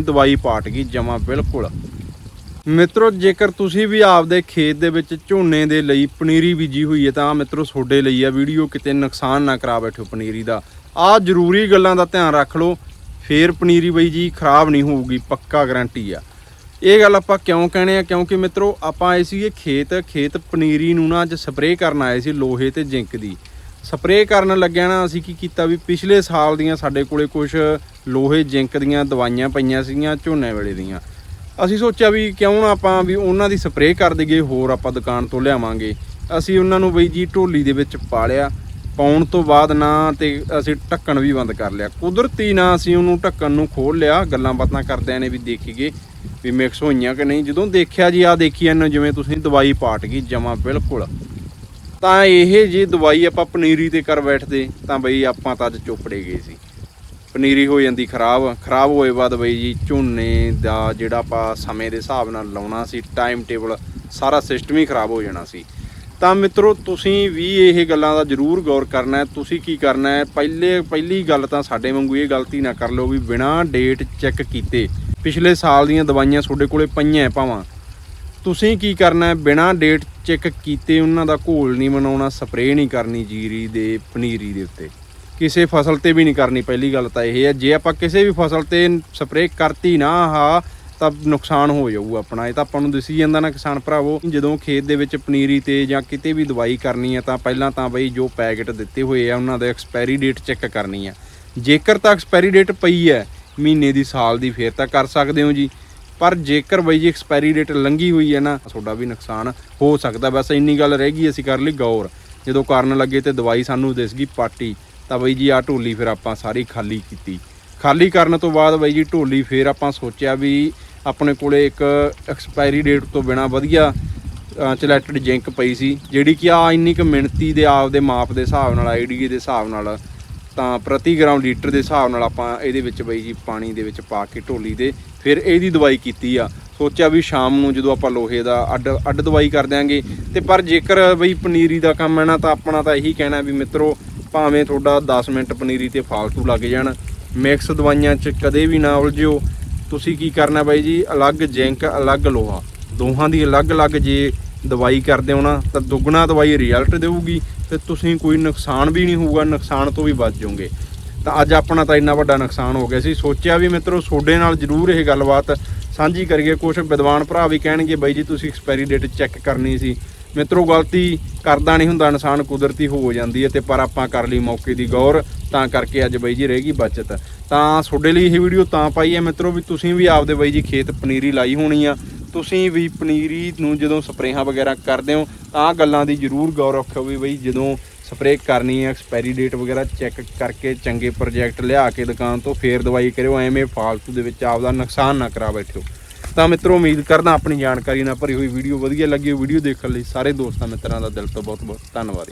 ਦਵਾਈ ਪਾਟ ਗਈ ਜਮਾ ਬਿਲਕੁਲ। ਮਿੱਤਰੋ, ਜੇਕਰ ਤੁਸੀਂ ਵੀ ਆਪਦੇ ਖੇਤ ਦੇ ਵਿੱਚ ਝੋਨੇ ਦੇ ਲਈ ਪਨੀਰੀ ਬੀਜੀ ਹੋਈ ਹੈ, ਤਾਂ ਮਿੱਤਰੋ ਤੁਹਾਡੇ ਲਈ ਆ ਵੀਡੀਓ, ਕਿਤੇ ਨੁਕਸਾਨ ਨਾ ਕਰਾ ਬੈਠੋ ਪਨੀਰੀ ਦਾ। ਆ ਜ਼ਰੂਰੀ ਗੱਲਾਂ ਦਾ ਧਿਆਨ ਰੱਖ ਲਓ, ਫੇਰ ਪਨੀਰੀ ਬਈ ਜੀ ਖਰਾਬ ਨਹੀਂ ਹੋਊਗੀ, ਪੱਕਾ ਗਾਰੰਟੀ ਆ। ਇਹ ਗੱਲ ਆਪਾਂ ਕਿਉਂ ਕਹਿੰਦੇ ਆ? ਕਿਉਂਕਿ ਮਿੱਤਰੋ, ਆਪਾਂ ਆਏ ਸੀਗੇ ਖੇਤ ਖੇਤ ਪਨੀਰੀ ਨੂੰ ਨਾ ਅੱਜ ਸਪਰੇਅ ਕਰਨ ਆਏ ਸੀ ਲੋਹੇ ਤੇ ਜਿੰਕ ਦੀ। ਸਪਰੇਅ ਕਰਨ ਲੱਗਿਆ ਨਾ, ਅਸੀਂ ਕੀ ਕੀਤਾ ਵੀ ਪਿਛਲੇ ਸਾਲ ਦੀਆਂ ਸਾਡੇ ਕੋਲੇ ਕੁਝ ਲੋਹੇ ਜਿੰਕ ਦੀਆਂ ਦਵਾਈਆਂ ਪਈਆਂ ਸੀਗੀਆਂ, ਝੋਨੇ ਵੇਲੇ ਦੀਆਂ। ਅਸੀਂ ਸੋਚਿਆ ਵੀ ਕਿਉਂ ਨਾ ਆਪਾਂ ਵੀ ਉਹਨਾਂ ਦੀ ਸਪਰੇਅ ਕਰ ਦਈਏ, ਹੋਰ ਆਪਾਂ ਦੁਕਾਨ ਤੋਂ ਲਿਆਵਾਂਗੇ। ਅਸੀਂ ਉਹਨਾਂ ਨੂੰ ਬਈ ਜੀ ਢੋਲੀ ਦੇ ਵਿੱਚ ਪਾ ਲਿਆ, ਪਾਉਣ ਤੋਂ ਬਾਅਦ ਨਾ ਤੇ ਅਸੀਂ ਢੱਕਣ ਵੀ ਬੰਦ ਕਰ ਲਿਆ। ਕੁਦਰਤੀ ਨਾ ਅਸੀਂ ਉਹਨੂੰ ਢੱਕਣ ਨੂੰ ਖੋਲ ਲਿਆ, ਗੱਲਾਂ ਬਾਤਾਂ ਕਰਦਿਆਂ ਨੇ ਵੀ ਦੇਖੀਏ ਵੀ ਮਿਕਸ ਹੋਈਆਂ ਕਿ ਨਹੀਂ। ਜਦੋਂ ਦੇਖਿਆ ਜੀ ਆ ਦੇਖੀ ਇਹਨੂੰ ਜਿਵੇਂ ਤੁਸੀਂ ਦਵਾਈ ਪਾਟ ਗਈ ਜਮਾ ਬਿਲਕੁਲ। ਤਾਂ ਇਹ ਜੇ ਦਵਾਈ ਆਪਾਂ ਪਨੀਰੀ ਤੇ ਕਰ ਬੈਠਦੇ, ਤਾਂ ਬਈ ਆਪਾਂ ਤਾਂ ਅੱਜ ਚੋਪੜੇ ਗਏ ਸੀ। ਪਨੀਰੀ ਹੋ ਜਾਂਦੀ ਖਰਾਬ ਖਰਾਬ ਹੋਏ ਬਾਅਦ ਬਈ ਜੀ ਝੋਨੇ ਦਾ ਜਿਹੜਾ ਆਪਾਂ ਸਮੇਂ ਦੇ ਹਿਸਾਬ ਨਾਲ ਲਾਉਣਾ ਸੀ ਟਾਈਮ ਟੇਬਲ ਸਾਰਾ ਸਿਸਟਮ ਹੀ ਖਰਾਬ ਹੋ ਜਾਣਾ ਸੀ। ਤਾਂ ਮਿੱਤਰੋ, ਤੁਸੀਂ ਵੀ ਇਹ ਗੱਲਾਂ ਦਾ ਜ਼ਰੂਰ ਗੌਰ ਕਰਨਾ ਹੈ। ਤੁਸੀਂ ਕੀ ਕਰਨਾ ਹੈ? ਪਹਿਲੇ, ਪਹਿਲੀ ਗੱਲ ਤਾਂ ਸਾਡੇ ਵਾਂਗੂ ਇਹ ਗਲਤੀ ਨਾ ਕਰ ਲਓ ਵੀ ਬਿਨਾਂ ਡੇਟ ਚੈੱਕ ਕੀਤੇ। ਪਿਛਲੇ ਸਾਲ ਦੀਆਂ ਦਵਾਈਆਂ ਤੁਹਾਡੇ ਕੋਲੇ ਪਈਆਂ ਭਾਵਾਂ। ਤੁਸੀਂ ਕੀ ਕਰਨਾ ਹੈ? ਬਿਨਾਂ ਡੇਟ ਚੈੱਕ ਕੀਤੇ ਉਹਨਾਂ ਦਾ ਘੋਲ ਨਹੀਂ ਬਣਾਉਣਾ ਸਪਰੇਅ ਨਹੀਂ ਕਰਨੀ ਜੀਰੀ ਦੇ, ਪਨੀਰੀ ਦੇ ਉੱਤੇ। ਕਿਸੇ ਫਸਲ ਤੇ ਵੀ ਨਹੀਂ ਕਰਨੀ, ਪਹਿਲੀ ਗੱਲ ਤਾਂ ਇਹ ਹੈ। ਜੇ ਆਪਾਂ ਕਿਸੇ ਵੀ ਫਸਲ ਤੇ ਸਪਰੇਅ ਕਰਤੀ ਨਾ, ਆਹ, ਤਾਂ ਨੁਕਸਾਨ ਹੋ ਜਾਊ ਆਪਣਾ। ਇਹ ਤਾਂ ਆਪਾਂ ਨੂੰ ਦਿਸੀ ਜਾਂਦਾ ਨਾ ਕਿਸਾਨ ਭਰਾਵੋ। ਜਦੋਂ ਖੇਤ ਦੇ ਵਿੱਚ ਪਨੀਰੀ ਤੇ ਜਾਂ ਕਿਤੇ ਵੀ ਦਵਾਈ ਕਰਨੀ ਹੈ, ਤਾਂ ਪਹਿਲਾਂ ਤਾਂ ਬਈ ਜੋ ਪੈਕੇਟ ਦਿੱਤੇ ਹੋਏ ਆ, ਉਹਨਾਂ ਦੇ ਐਕਸਪਾਇਰੀ ਡੇਟ ਚੈੱਕ ਕਰਨੀ ਹੈ। ਜੇਕਰ ਤਾਂ ਐਕਸਪਾਇਰੀ ਡੇਟ ਪਈ ਹੈ, ਮਹੀਨੇ ਦੀ, ਸਾਲ ਦੀ, ਫੇਰ ਤਾਂ ਕਰ ਸਕਦੇ ਹੋ ਜੀ। ਪਰ ਜੇਕਰ ਬਈ ਜੀ ਐਕਸਪਾਇਰੀ ਡੇਟ ਲੰਘੀ ਹੋਈ ਹੈ ਨਾ ਤੁਹਾਡਾ ਵੀ ਨੁਕਸਾਨ ਹੋ ਸਕਦਾ। ਬਸ ਇੰਨੀ ਗੱਲ ਰਹਿ ਗਈ ਅਸੀਂ ਕਰ ਲਈ ਗੌਰ। ਜਦੋਂ ਕਰਨ ਲੱਗੇ ਤੇ ਦਵਾਈ ਸਾਨੂੰ ਦਿਸ ਗਈ ਪਾਟੀ ਤਾਂ ਬਈ ਜੀ ਆ ਢੋਲੀ ਫਿਰ ਆਪਾਂ ਸਾਰੀ ਖਾਲੀ ਕੀਤੀ। ਖਾਲੀ ਕਰਨ ਤੋਂ ਬਾਅਦ ਬਈ ਜੀ ਢੋਲੀ ਫਿਰ ਆਪਾਂ ਸੋਚਿਆ ਵੀ ਆਪਣੇ ਕੋਲੇ ਇੱਕ ਐਕਸਪਾਇਰੀ ਡੇਟ ਤੋਂ ਬਿਨਾ ਵਧੀਆ ਚਲੈਟਡ ਜਿੰਕ ਪਈ ਸੀ, ਜਿਹੜੀ ਕਿ ਆ ਇੰਨੀ ਕੁ ਮਿਣਤੀ ਦੇ ਆਪ ਦੇ ਮਾਪ ਦੇ ਹਿਸਾਬ ਨਾਲ ਆਈਡੀਏ ਦੇ ਹਿਸਾਬ ਨਾਲ ਤਾਂ ਪ੍ਰਤੀ ਗ੍ਰਾਮ ਲੀਟਰ ਦੇ ਹਿਸਾਬ ਨਾਲ ਆਪਾਂ ਇਹਦੇ ਵਿੱਚ ਬਈ ਜੀ ਪਾਣੀ ਦੇ ਵਿੱਚ ਪਾ ਕੇ ਢੋਲੀ ਦੇ ਫਿਰ ਇਹਦੀ ਦਵਾਈ ਕੀਤੀ ਆ। ਸੋਚਿਆ ਵੀ ਸ਼ਾਮ ਨੂੰ ਜਦੋਂ ਆਪਾਂ ਲੋਹੇ ਦਾ ਅੱਡ ਅੱਡ ਦਵਾਈ ਕਰ ਦਿਆਂਗੇ। ਤੇ ਪਰ ਜੇਕਰ ਬਈ ਪਨੀਰੀ ਦਾ ਕੰਮ ਹੈ ਨਾ, ਤਾਂ ਆਪਣਾ ਤਾਂ ਇਹੀ ਕਹਿਣਾ ਵੀ ਮਿੱਤਰੋ, ਭਾਵੇਂ ਤੁਹਾਡਾ 10 ਮਿੰਟ ਪਨੀਰੀ ਤੇ ਫਾਲਤੂ ਲੱਗ ਜਾਣ, ਮਿਕਸ ਦਵਾਈਆਂ 'ਚ ਕਦੇ ਵੀ ਨਾ ਉਲਝਿਓ। ਤੁਸੀਂ ਕੀ ਕਰਨਾ ਬਾਈ ਜੀ, ਅਲੱਗ ਜਿੰਕ, ਅਲੱਗ ਲੋਹਾ। ਦੋਹਾਂ ਦੀ ਅਲੱਗ-ਅਲੱਗ ਜੇ ਦਵਾਈ ਕਰਦੇ ਹੋ ਨਾ, ਤਾਂ ਦੁੱਗਣਾ ਦਵਾਈ ਰਿਜ਼ਲਟ ਦੇਊਗੀ ਤੇ ਤੁਸੀਂ ਕੋਈ ਨੁਕਸਾਨ ਵੀ ਨਹੀਂ ਹੋਊਗਾ, ਨੁਕਸਾਨ ਤੋਂ ਵੀ ਬਚ ਜਾਓਗੇ। ਤਾਂ ਅੱਜ ਆਪਣਾ ਤਾਂ ਇੰਨਾ ਵੱਡਾ ਨੁਕਸਾਨ ਹੋ ਗਿਆ ਸੀ। ਸੋਚਿਆ ਵੀ ਮਿੱਤਰੋ, ਤੁਹਾਡੇ ਨਾਲ ਜ਼ਰੂਰ ਇਹ ਗੱਲਬਾਤ ਸਾਂਝੀ ਕਰੀਏ। ਕੁਝ ਵਿਦਵਾਨ ਭਰਾ ਵੀ ਕਹਿਣਗੇ, ਬਾਈ ਜੀ, ਤੁਸੀਂ ਐਕਸਪਾਇਰੀ ਡੇਟ ਚੈੱਕ ਕਰਨੀ ਸੀ। ਮਿੱਤਰੋ, ਗਲਤੀ ਕਰਦਾ ਨਹੀਂ ਹੁੰਦਾ, ਇਨਸਾਨ ਕੁਦਰਤੀ ਹੋ ਜਾਂਦੀ ਹੈ ਤੇ ਪਰ ਆਪਾਂ ਕਰ ਲਈ ਮੌਕੇ ਦੀ ਗੌਰ, ਤਾਂ ਕਰਕੇ ਅੱਜ ਬਾਈ ਜੀ ਰਹੇਗੀ ਬਚਤ। ਤਾਂ ਤੁਹਾਡੇ ਲਈ ਇਹ ਵੀਡੀਓ ਤਾਂ ਪਾਈ ਹੈ ਮਿੱਤਰੋ, ਵੀ ਤੁਸੀਂ ਵੀ ਆਪਦੇ ਬਾਈ ਜੀ ਖੇਤ ਪਨੀਰੀ ਲਾਈ ਹੋਣੀ ਆ। ਤੁਸੀਂ ਵੀ ਪਨੀਰੀ ਨੂੰ ਜਦੋਂ ਸਪਰੇਹਾਂ ਵਗੈਰਾ ਕਰਦੇ ਹੋ, ਤਾਂ ਆਹ ਗੱਲਾਂ ਦੀ ਜ਼ਰੂਰ ਗੌਰ ਰੱਖਿਓ ਵੀ ਬਈ ਜਦੋਂ ਸਪਰੇਅ ਕਰਨੀ ਹੈ, ਐਕਸਪਾਇਰੀ ਡੇਟ ਵਗੈਰਾ ਚੈੱਕ ਕਰਕੇ ਚੰਗੇ ਪ੍ਰੋਜੈਕਟ ਲਿਆ ਕੇ ਦੁਕਾਨ ਤੋਂ ਫੇਰ ਦਵਾਈ ਕਰਿਓ, ਐਵੇਂ ਫਾਲਤੂ ਦੇ ਵਿੱਚ ਆਪਦਾ ਨੁਕਸਾਨ ਨਾ ਕਰਾ ਬੈਠਿਓ। ਤਾਂ ਮਿੱਤਰੋ, ਉਮੀਦ ਕਰਦਾ ਆਪਣੀ ਜਾਣਕਾਰੀ ਨਾਲ ਭਰੀ ਹੋਈ ਵੀਡੀਓ ਵਧੀਆ ਲੱਗੀ ਵੀਡੀਓ ਦੇਖਣ ਲਈ ਸਾਰੇ ਦੋਸਤਾਂ ਮਿੱਤਰਾਂ ਦਾ ਦਿਲ ਤੋਂ ਬਹੁਤ ਬਹੁਤ ਧੰਨਵਾਦ।